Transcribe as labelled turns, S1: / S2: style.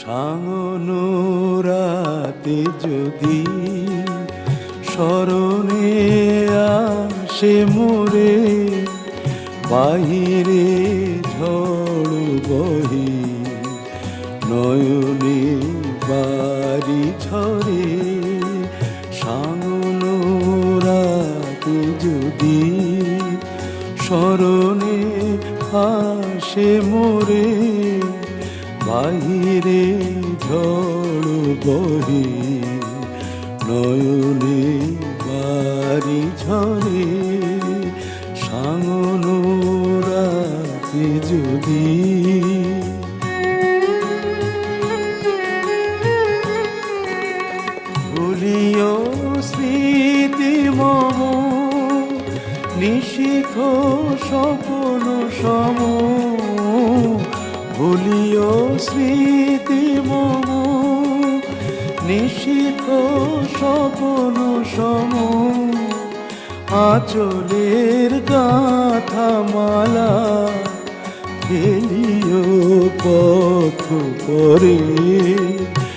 S1: সাঙনুরাতে যদি স্মরণে আসে মোরে, বাহিরে ঝড় বহি নয়নে বাড়ি ঝরে। সাঙনুরাতে যদি স্মরণে আসে মোরে বাহিরে ঝড় বহি নয়নে বাড়ি ঝরে সাঙনুরাতে যদি ভুলিও স্মৃতি মম নিশিথ স্বপন সম। ভুলিও স্মৃতি মম নিশিত স্বপন সম। আচলের গাথা মালা ফেলিও পথ পরে।